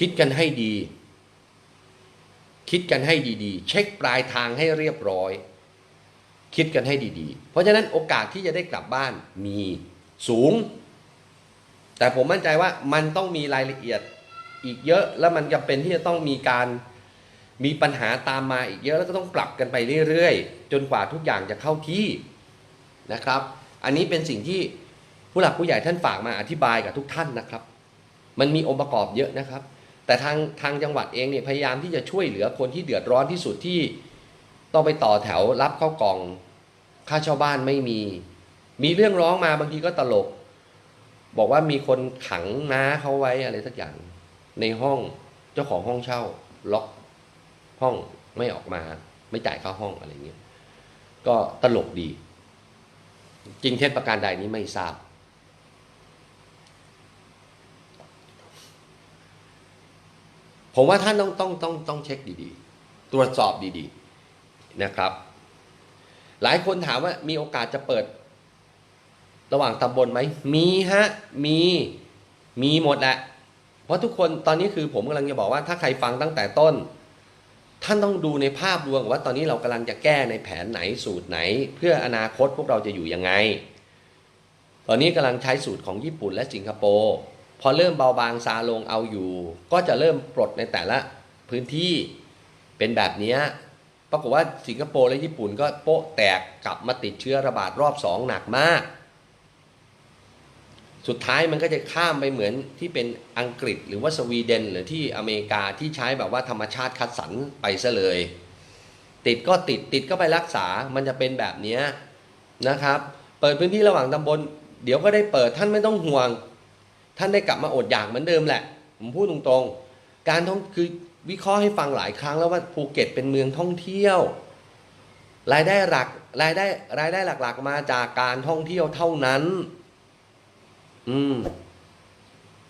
คิดกันให้ดี คิดกันให้ดีๆ เช็คปลายทางให้เรียบร้อย คิดกันให้ดีๆ เพราะฉะนั้นโอกาสที่จะได้กลับบ้านมีสูง แต่ผมมั่นใจว่ามันต้องมีรายละเอียดอีกเยอะแล้วมันจำเป็นที่จะต้องมีการมีปัญหาตามมาอีกเยอะแล้วก็ต้องปรับกันไปเรื่อยๆ จนกว่าทุกอย่างจะเข้าที่นะครับ อันนี้เป็นสิ่งที่ผู้หลักผู้ใหญ่ท่านฝากมาอธิบายกับทุกท่านนะครับ มันมีองค์ประกอบเยอะนะครับ แต่ทางทางจังหวัดเองเนี่ยพยายามที่จะช่วยเหลือคนที่เดือดร้อนที่สุดที่ต้องไปต่อแถวรับเข้ากล่องค่าเช่าบ้านไม่มี มีเรื่องร้องมาบางทีก็ตลก บอกว่ามีคนขังน้าเขาไว้อะไรสักอย่างในห้องเจ้าของห้องเช่า ล็อกห้องไม่ออกมา ไม่จ่ายค่าห้องอะไรเงี้ยก็ตลกดี จริงเท็จประการใดนี้ไม่ทราบ ผมว่าท่านต้องต้องต้องต้องเช็คดีๆ ตรวจสอบดีๆนะครับ หลายคนถามว่ามีโอกาสจะเปิด ระหว่างตำบลไหม มีฮะ มีมีหมดแหละ เพราะทุกคนตอนนี้คือผมกำลังจะบอกว่าถ้าใครฟังตั้งแต่ต้น ท่านต้องดูในภาพรวมว่าตอนนี้เรากำลังจะแก้ในแผนไหนสูตรไหน เพื่ออนาคตพวกเราจะอยู่ยังไง ตอนนี้กำลังใช้สูตรของญี่ปุ่นและสิงคโปร์ พอเริ่มเบาบางซาลงเอาอยู่ ก็จะเริ่มปลดในแต่ละพื้นที่เป็นแบบนี้ปรากฏว่าสิงคโปร์และญี่ปุ่นก็โป๊ะแตกกลับมาติดเชื้อระบาดรอบสองหนักมาก สุดท้ายมันก็จะข้ามไปเหมือนที่เป็นอังกฤษหรือว่าสวีเดน หรือที่อเมริกาที่ใช้แบบว่าธรรมชาติคัดสรรไปซะเลย ติดก็ติดติดก็ไปรักษามันจะเป็นแบบนี้นะครับ เปิดพื้นที่ระหว่างตำบล เดี๋ยวก็ได้เปิดท่านไม่ต้องห่วง ท่านได้กลับมาอดอยากเหมือนเดิมแหละ ผมพูดตรงๆ การท่องคือวิเคราะห์ให้ฟังหลายครั้งแล้วว่าภูเก็ตเป็นเมืองท่องเที่ยว รายได้หลักรายได้รายได้หลัก ๆ มาจากการท่องเที่ยวเท่านั้น อืม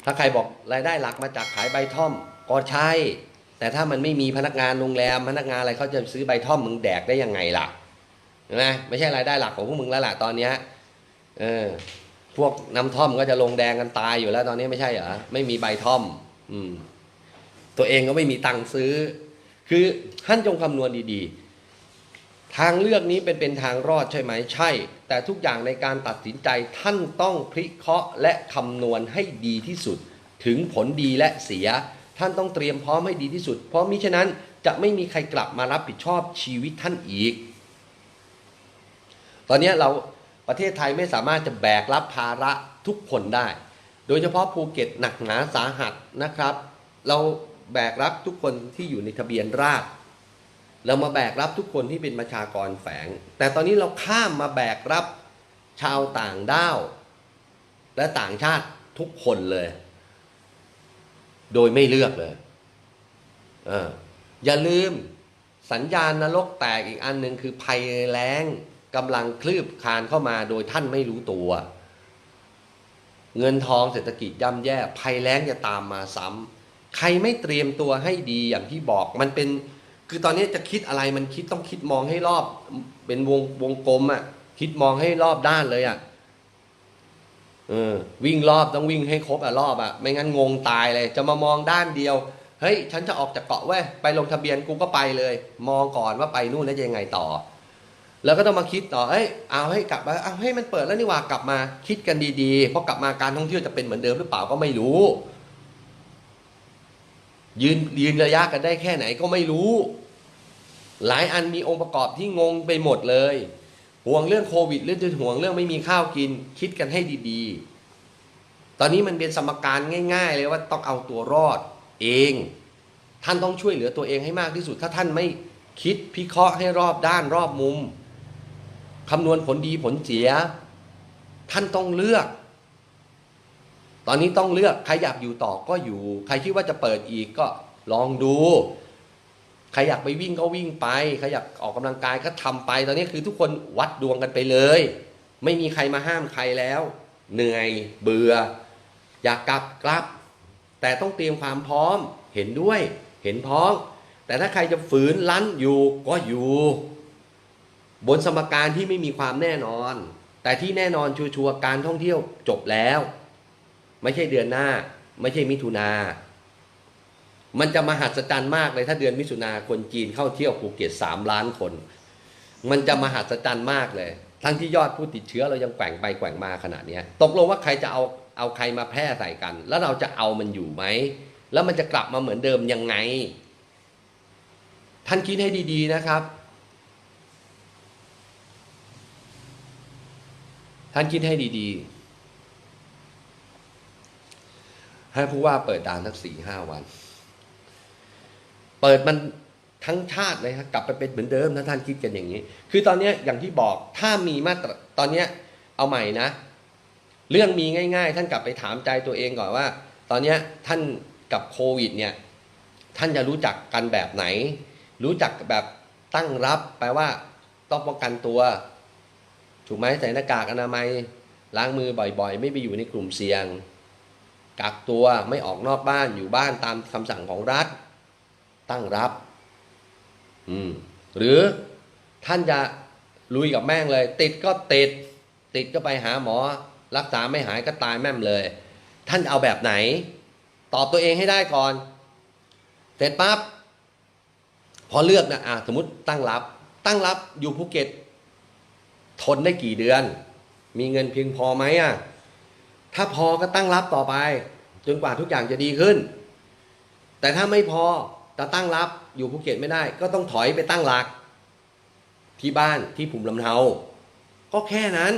ถ้าใครบอกรายได้หลักมาจากขายใบท่อม ก็ใช่ แต่ถ้ามันไม่มีพนักงานโรงแรมพนักงานอะไรเขาจะซื้อใบท่อมมึงแดกได้ยังไงล่ะเห็นไหมไม่ใช่รายได้หลักของพวกมึงแล้วล่ะตอนเนี้ย เออ พวกน้ำท่อมก็จะลงแดงกันตายอยู่แล้วตอนนี้ไม่ใช่เหรอไม่มีใบท่อม อืม ตัวเองก็ไม่มีตังค์ซื้อ คือท่านจงคำนวณดีๆ ทางเลือกนี้เป็นเป็นทางรอดใช่ไหมใช่ แต่ทุกอย่างในการตัดสินใจท่านต้องพิเคราะห์และคำนวณให้ดีที่สุด ถึงผลดีและเสีย ท่านต้องเตรียมพร้อมให้ดีที่สุด เพราะมิฉะนั้นจะไม่มีใครกลับมารับผิดชอบชีวิตท่านอีก ตอนนี้เรา ประเทศไทยไม่สามารถจะแบกรับภาระทุกคนได้ โดยเฉพาะภูเก็ตหนักหนาสาหัสนะครับ เราแบกรับทุกคนที่อยู่ในทะเบียนราษฎรเรามาแบกรับทุกคนที่เป็นประชากรแฝง แต่ตอนนี้เราข้ามมาแบกรับชาวต่างด้าวและต่างชาติทุกคนเลย โดยไม่เลือกเลยเอออย่าลืมสัญญาณนรกแตกอีกอันหนึ่งคือภัยแล้ง กำลังคลืบคานเข้ามาโดยท่านไม่รู้ตัว เงินทองเศรษฐกิจย่ำแย่ภัยแล้งจะตามมาซ้ำใครไม่เตรียมตัวให้ดีอย่างที่บอกมันเป็น คือตอนนี้จะคิดอะไรมันคิดต้องคิดมองให้รอบ เป็นวงวงกลมอะ่ะคิดมองให้รอบด้านเลยอะ่ะเออวิ่งรอบต้องวิ่งให้ครบอะรอบอะไม่งั้นงงตายเลย จะมามองด้านเดียวเฮ้ย ฉันจะออกจากเกาะเว้ยไปลงทะเบียนกูก็ไปเลย มองก่อนว่าไปนู่นแล้วจะยังไงต่อ แล้วก็ต้องมาคิดต่อ เอ้ย เอาให้กลับมาเอาให้มันเปิดแล้วนี่ว่ากลับมาคิดกันดีๆ เพราะกลับมาการท่องเที่ยวจะเป็นเหมือนเดิมหรือเปล่าก็ไม่รู้ ยืนยืนระยะกันได้แค่ไหนก็ไม่รู้ หลายอันมีองค์ประกอบที่งงไปหมดเลย ห่วงเรื่องโควิดเรื่องจะห่วงเรื่องไม่มีข้าวกิน คิดกันให้ดีๆ ตอนนี้มันเป็นสมการง่าย ๆ เลยว่าต้องเอาตัวรอดเอง ท่านต้องช่วยเหลือตัวเองให้มากที่สุด ถ้าท่านไม่คิดพิเคราะห์ให้รอบด้านรอบมุม คำนวณผลดีผลเสีย ท่านต้องเลือก ตอนนี้ต้องเลือก ใครอยากอยู่ต่อก็อยู่ ใครคิดว่าจะเปิดอีกก็ลองดู ใครอยากไปวิ่งก็วิ่งไป ใครอยากออกกำลังกายก็ทำไป ตอนนี้คือทุกคนวัดดวงกันไปเลย ไม่มีใครมาห้ามใครแล้ว เหนื่อย เบื่อ อยากกลับกลับ แต่ต้องเตรียมความพร้อม เห็นด้วย เห็นพ้อง แต่ถ้าใครจะฝืนลั้นอยู่ก็อยู่ บนสมการที่ไม่มีความแน่นอน แต่ที่แน่นอนชัวร์ๆการท่องเที่ยวจบแล้ว ไม่ใช่เดือนหน้า ไม่ใช่มิถุนามันจะมหัศจรรย์มากเลยถ้าเดือนมิถุนาคนจีนเข้าเที่ยวภูเก็ตสามล้านคน มันจะมหัศจรรย์มากเลย ทั้งที่ยอดผู้ติดเชื้อเรายังแกว่งไปแกว่งมาขนาดนี้ตกลงว่าใครจะเอาเอาใครมาแพร่ใส่กัน แล้วเราจะเอามันอยู่ไหม แล้วมันจะกลับมาเหมือนเดิมยังไง ท่านคิดให้ดี ๆนะครับ ท่านคิดให้ดีๆ ให้ผู้ว่าเปิดด่านสักสี่ห้าวัน เปิดมันทั้งชาติเลยครับกลับไปเป็นเหมือนเดิมถ้าท่านคิดกันอย่างนี้ คือตอนนี้อย่างที่บอกถ้ามีมาตรตอนนี้เอาใหม่นะ เรื่องมีง่าย ๆ ท่านกลับไปถามใจตัวเองก่อนว่า ตอนนี้ท่านกับโควิด เนี่ย ท่านจะรู้จักกันแบบไหน รู้จักแบบตั้งรับแปลว่าต้องป้องกันตัว ถูกไหมใส่หน้ากากอนามัยล้างมือบ่อยๆ ไม่ไปอยู่ในกลุ่มเสี่ยง กักตัวไม่ออกนอกบ้านอยู่บ้านตามคำสั่งของรัฐ ตั้งรับ อืม หรือท่านจะลุยกับแม่งเลย ติดก็ติด ติดก็ไปหาหมอ รักษาไม่หายก็ตายแม่มเลย ท่านเอาแบบไหน ตอบตัวเองให้ได้ก่อน เสร็จปั๊บพอเลือกนะอะสมมติตั้งรับ ตั้งรับอยู่ภูเก็ต ทนได้กี่เดือน มีเงินเพียงพอไหมอะถ้าพอก็ตั้งรับต่อไป จนกว่าทุกอย่างจะดีขึ้น แต่ถ้าไม่พอจะตั้งรับอยู่ภูเก็ตไม่ได้ ก็ต้องถอยไปตั้งหลัก ที่บ้านที่ภูมิลำเนาก็แค่นั้น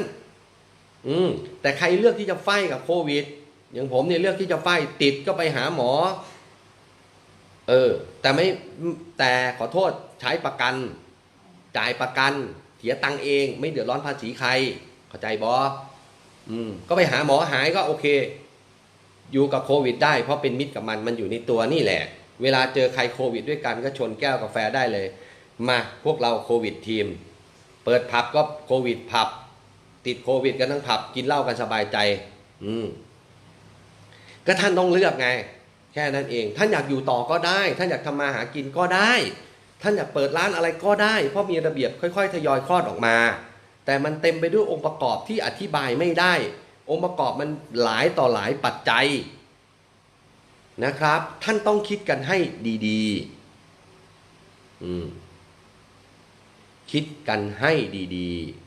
อืมแต่ใครเลือกที่จะไฟกับโควิด อย่างผมเนี่ยเลือกที่จะไฟติดก็ไปหาหมอ เออ แต่ไม่แต่ขอโทษใช้ประกัน จ่ายประกัน เสียตังเองไม่เดือดร้อนภาษีใคร เข้าใจบออืมก็ไปหาหมอหายก็โอเค อยู่กับโควิด ได้เพราะเป็นมิตรกับมันมันอยู่ในตัวนี่แหละ เวลาเจอใครโควิด ด้วยกันก็ชนแก้วกาแฟได้เลย มาพวกเราโควิดทีม เปิดผับก็โควิดผับ ติดโควิดกันทั้งผับกินเหล้ากันสบายใจ อืมก็ท่านต้องเลือกไง แค่นั้นเอง ท่านอยากอยู่ต่อก็ได้ ท่านอยากทำมาหากินก็ได้ ท่านอยากเปิดร้านอะไรก็ได้ เพราะมีระเบียบค่อย ๆ ทยอยคลอดออกมา แต่มันเต็มไปด้วยองค์ประกอบที่อธิบายไม่ได้ องค์ประกอบมันหลายต่อหลายปัจจัยนะครับ ท่านต้องคิดกันให้ดีๆอืมคิดกันให้ดีๆ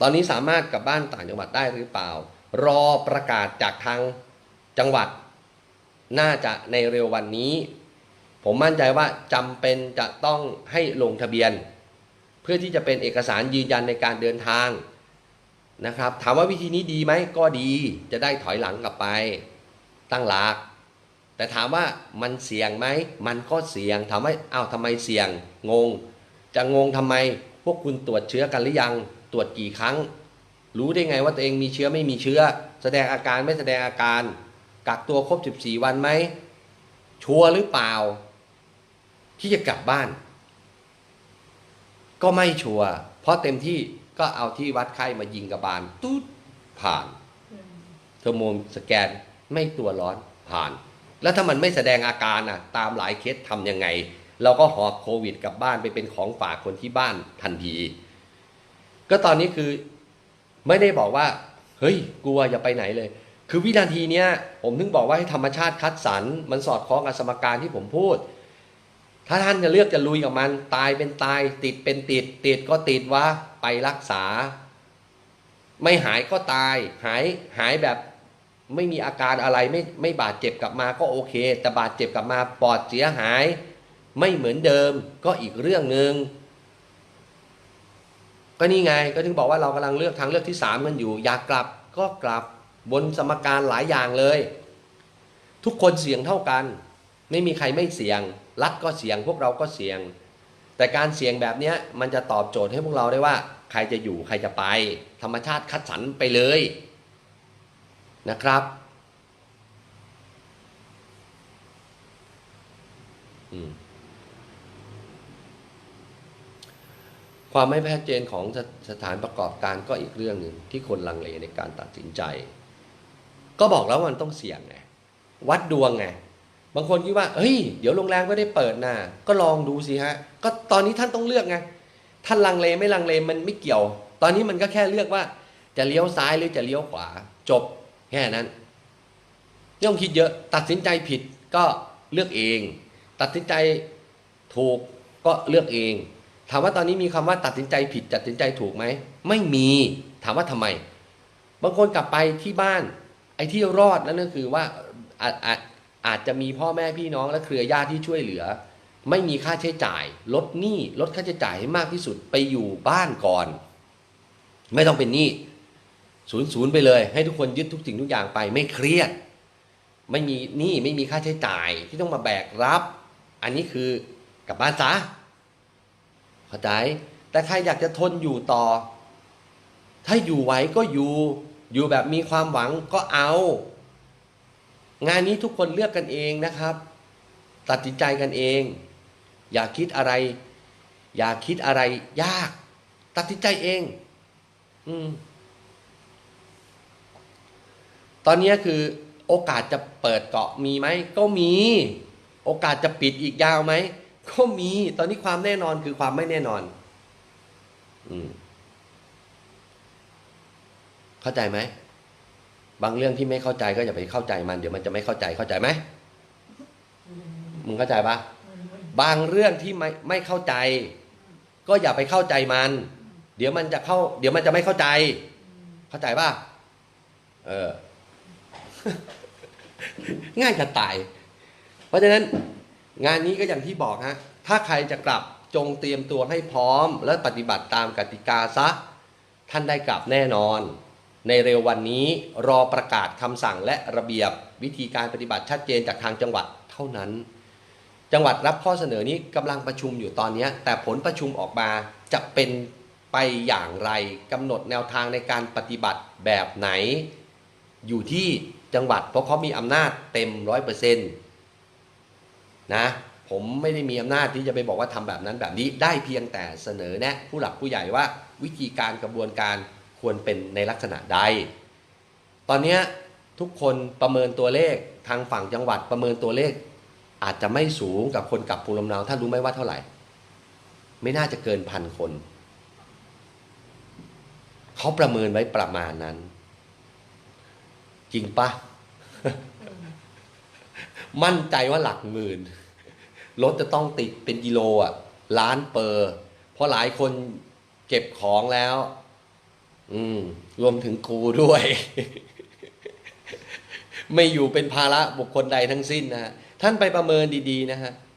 ตอนนี้สามารถกลับบ้านต่างจังหวัดได้หรือเปล่า รอประกาศจากทางจังหวัด น่าจะในเร็ววันนี้ ผมมั่นใจว่าจำเป็นจะต้องให้ลงทะเบียน เพื่อที่จะเป็นเอกสารยืนยันในการเดินทางนะครับ ถามว่าวิธีนี้ดีไหมก็ดีจะได้ถอยหลังกลับไป ตั้งหลักแต่ถามว่ามันเสี่ยงไหม มันก็เสี่ยงถามว่าอ้าวทำไมเสี่ยง งง จะงงทำไม พวกคุณตรวจเชื้อกันหรือยัง ตรวจกี่ครั้ง รู้ได้ไงว่าตัวเองมีเชื้อไม่มีเชื้อ แสดงอาการไม่แสดงอาการ กักตัวครบ 14 วันไหม ชัวร์หรือเปล่า ที่จะกลับบ้าน ก็ไม่ชัวร์เพราะเต็มที่ก็เอาที่วัดไข้มายิงกระบาลตุ๊ดผ่าน เทอร์โมสแกนไม่ตัวร้อนผ่าน แล้วถ้ามันไม่แสดงอาการอะ ตามหลายเคสทำยังไง เราก็หอบโควิดกลับบ้านไปเป็นของฝากคนที่บ้านทันที ก็ตอนนี้คือไม่ได้บอกว่า เฮ้ย กลัวอย่าไปไหนเลย คือวินาทีเนี้ยผมถึงบอกว่าให้ธรรมชาติคัดสรรมันสอดคล้องกับสมการที่ผมพูด ถ้าท่านจะเลือกจะลุยกับมัน ตายเป็นตาย ติดเป็นติด ติดก็ติดวะไปรักษา ไม่หายก็ตาย หายหายแบบไม่มีอาการอะไรไม่ไม่บาดเจ็บกลับมาก็โอเค แต่บาดเจ็บกลับมาปอดเสียหาย ไม่เหมือนเดิมก็อีกเรื่องหนึ่งก็นี่ไงก็ถึงบอกว่าเรากำลังเลือกทางเลือกที่สามกันอยู่ อยากกลับก็กลับ บนสมการหลายอย่างเลย ทุกคนเสี่ยงเท่ากัน ไม่มีใครไม่เสี่ยง รัฐก็เสี่ยงพวกเราก็เสี่ยง แต่การเสี่ยงแบบนี้มันจะตอบโจทย์ให้พวกเราได้ว่า ใครจะอยู่ใครจะไป ธรรมชาติคัดสรรไปเลยนะครับความไม่ชัดเจนของสสถานประกอบการก็อีกเรื่องหนึ่งที่คนลังเลในการตัดสินใจ ก็บอกแล้วว่ามันต้องเสี่ยงไงวัดดวงไงบางคนคิดว่าเฮ้ยเดี๋ยวโรงแรมก็ได้เปิดนะก็ลองดูสิฮะ ก็ตอนนี้ท่านต้องเลือกไงท่านลังเลไม่ลังเลมันไม่เกี่ยว ตอนนี้มันก็แค่เลือกว่า จะเลี้ยวซ้ายหรือจะเลี้ยวขวา จบแค่นั้นไม่ต้องคิดเยอะตัดสินใจผิดก็เลือกเอง ตัดสินใจถูกก็เลือกเอง ถามว่าตอนนี้มีคำว่าตัดสินใจผิดตัดสินใจถูกไหมไม่มีถามว่าทำไม บางคนกลับไปที่บ้าน ไอ้ที่รอดนั่นก็คือว่าอาจอาจอาจจะมีพ่อแม่พี่น้องและเครือญาติที่ช่วยเหลือ ไม่มีค่าใช้จ่าย ลดหนี้ลดค่าใช้จ่ายให้มากที่สุดไปอยู่บ้านก่อน ไม่ต้องเป็นหนี้ศูนย์ศูนย์ไปเลย ให้ทุกคนยึดทุกสิ่งทุกอย่างไปไม่เครียด ไม่มีหนี้ไม่มีค่าใช้จ่ายที่ต้องมาแบกรับ อันนี้คือกลับบ้านซะเข้าใจแต่ใครอยากจะทนอยู่ต่อ ถ้าอยู่ไหวก็อยู่ อยู่แบบมีความหวังก็เอา งานนี้ทุกคนเลือกกันเองนะครับ ตัดสินใจกันเอง อย่าคิดอะไร อย่าคิดอะไรยาก ตัดสินใจเอง อืม ตอนนี้คือโอกาสจะเปิดเกาะมีไหม ก็มี โอกาสจะปิดอีกยาวไหม ก็มี ตอนนี้ความแน่นอนคือความไม่แน่นอน อืม เข้าใจไหม บางเรื่องที่ไม่เข้าใจก็อย่าไปเข้าใจมัน เดี๋ยวมันจะไม่เข้าใจเข้าใจไหมมึงเข้าใจปะบางเรื่องที่ไม่ไม่เข้าใจ ก็อย่าไปเข้าใจมัน เดี๋ยวมันจะเข้า เดี๋ยวมันจะไม่เข้าใจ เข้าใจปะเออ ง่ายจะตาย เพราะฉะนั้น งานนี้ก็อย่างที่บอกฮะ ถ้าใครจะกลับจงเตรียมตัวให้พร้อม และปฏิบัติตามกติกาซะ ท่านได้กลับแน่นอน ในเร็ววันนี้รอประกาศคำสั่งและระเบียบวิธีการปฏิบัติชัดเจนจากทางจังหวัดเท่านั้น จังหวัดรับข้อเสนอนี้กำลังประชุมอยู่ตอนนี้ แต่ผลประชุมออกมาจะเป็นไปอย่างไรกำหนดแนวทางในการปฏิบัติแบบไหน อยู่ที่จังหวัดเพราะเขามีอำนาจเต็มร้อยเปอร์เซ็นต์นะผมไม่ได้มีอำนาจที่จะไปบอกว่าทำแบบนั้นแบบนี้ได้เพียงแต่เสนอแนะผู้หลักผู้ใหญ่ว่าวิธีการกระบวนการ ควรเป็นในลักษณะใด ตอนนี้ทุกคนประเมินตัวเลขทางฝั่งจังหวัดประเมินตัวเลข อาจจะไม่สูงกับคนกลับภูมิลำเนาท่านรู้ไหมว่าเท่าไหร่ ไม่น่าจะเกินพันคน เขาประเมินไว้ประมาณนั้น จริงปะมั่นใจว่าหลักหมื่นรถจะต้องติดเป็นกิโลอะล้านเปอร์ เพราะหลายคนเก็บของแล้ว อืมรวมถึงกูด้วย ไม่อยู่เป็นภาระบุคคลใดทั้งสิ้นนะฮะท่านไปประเมินดี ๆ นะฮะ